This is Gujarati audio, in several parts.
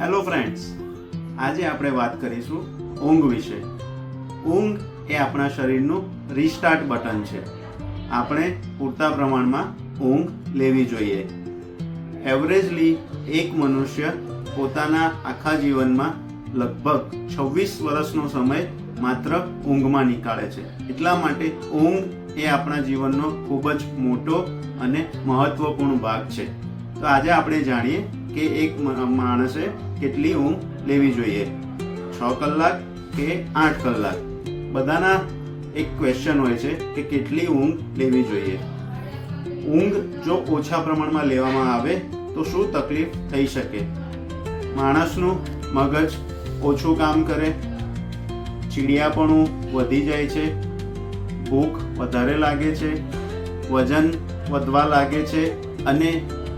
હેલો ફ્રેન્ડ્સ આજે આપણે વાત કરીશું ઊંઘ વિશે. ઊંઘ એ આપણા શરીરનું રીસ્ટાર્ટ બટન છે. આપણે પૂરતા પ્રમાણમાં ઊંઘ લેવી જોઈએ. એવરેજલી એક મનુષ્ય પોતાના આખા જીવનમાં લગભગ છવ્વીસ વર્ષનો સમય માત્ર ઊંઘમાં નીકાળે છે. એટલા માટે ઊંઘ એ આપણા જીવનનો ખૂબ જ મોટો અને મહત્વપૂર્ણ ભાગ છે. તો આજે આપણે જાણીએ કે એક માણસે કેટલી ઊંઘ લેવી જોઈએ? છ કલાક કે આઠ કલાક? બધાના એક ક્વેશ્ચન હોય છે કે કેટલી ઊંઘ લેવી જોઈએ? ઊંઘ જો ઓછા પ્રમાણમાં લેવામાં આવે, તો શું તકલીફ થઈ શકે? માણસનું મગજ ઓછું કામ કરે, ચીડિયાપણું વધી જાય છે, ભૂખ વધારે લાગે છે, વજન વધવા લાગે છે અને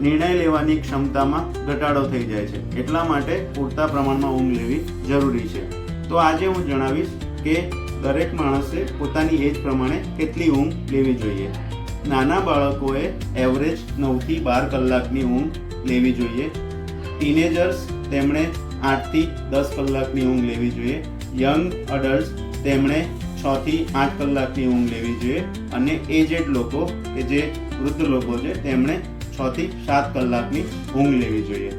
નિર્ણય લેવાની ક્ષમતામાં ઘટાડો થઈ જાય છે. એટલા માટે પૂરતા પ્રમાણમાં ઊંઘ લેવી જરૂરી છે. તો આજે હું જણાવીશ કે દરેક માણસે પોતાની એજ પ્રમાણે કેટલી ઊંઘ લેવી જોઈએ. નાના બાળકોએ એવરેજ નવથી બાર કલાકની ઊંઘ લેવી જોઈએ. ટીનેજર્સ તેમણે આઠથી દસ કલાકની ઊંઘ લેવી જોઈએ. યંગ અડલ્ટ તેમણે છથી આઠ કલાકની ઊંઘ લેવી જોઈએ. અને એજેડ લોકો કે જે વૃદ્ધ લોકો છે, તેમણે છ થી સાત કલાકની ઊંઘ લેવી જોઈએ.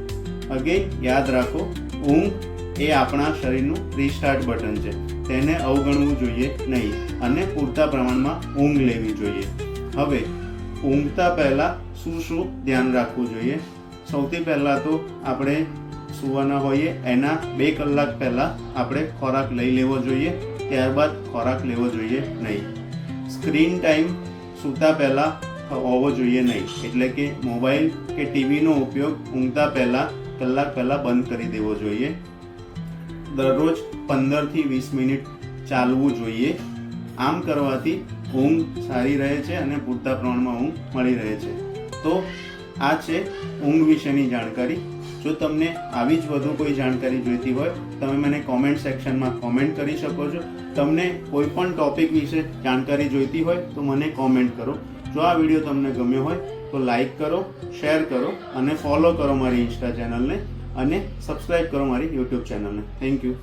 અગેન યાદ રાખો, ઊંઘ એ આપણા શરીરનું રીસ્ટાર્ટ બટન છે. તેને અવગણવું જોઈએ નહીં અને પૂરતા પ્રમાણમાં ઊંઘ લેવી જોઈએ. હવે, ઊંઘતા પહેલાં શું શું ધ્યાન રાખવું જોઈએ? સૌથી પહેલાં તો આપણે સૂવાના હોઈએ, એના બે કલાક પહેલાં આપણે ખોરાક લઈ લેવો જોઈએ, ત્યારબાદ ખોરાક લેવો જોઈએ નહીં. સ્ક્રીન ટાઈમ સૂતા પહેલાં હોવો જોઈએ નહીં. એટલે કે મોબાઈલ કે ટીવીનો ઉપયોગ ઊંઘતા પહેલાં, કલાક પહેલાં બંધ કરી દેવો જોઈએ. દરરોજ પંદરથી વીસ મિનિટ ચાલવું જોઈએ. આમ કરવાથી ઊંઘ સારી રહે છે અને પૂરતા પ્રમાણમાં ઊંઘ મળી રહે છે. તો આ છે ઊંઘ વિશેની જાણકારી. જો તમને આવી જ વધુ કોઈ જાણકારી જોઈતી હોય, તમે મને કોમેન્ટ સેક્શનમાં કોમેન્ટ કરી શકો છો. તમને કોઈ પણ ટોપિક વિશે જાણકારી જોઈતી હોય, તો મને કોમેન્ટ કરો. જો આ વીડિયો તમને ગમ્યો હોય, તો લાઈક કરો શેર કરો અને ફોલો કરો મારી ઇન્સ્ટા ચેનલને અને સબસ્ક્રાઈબ કરો મારી યુટ્યુબ ચેનલને થેન્ક યુ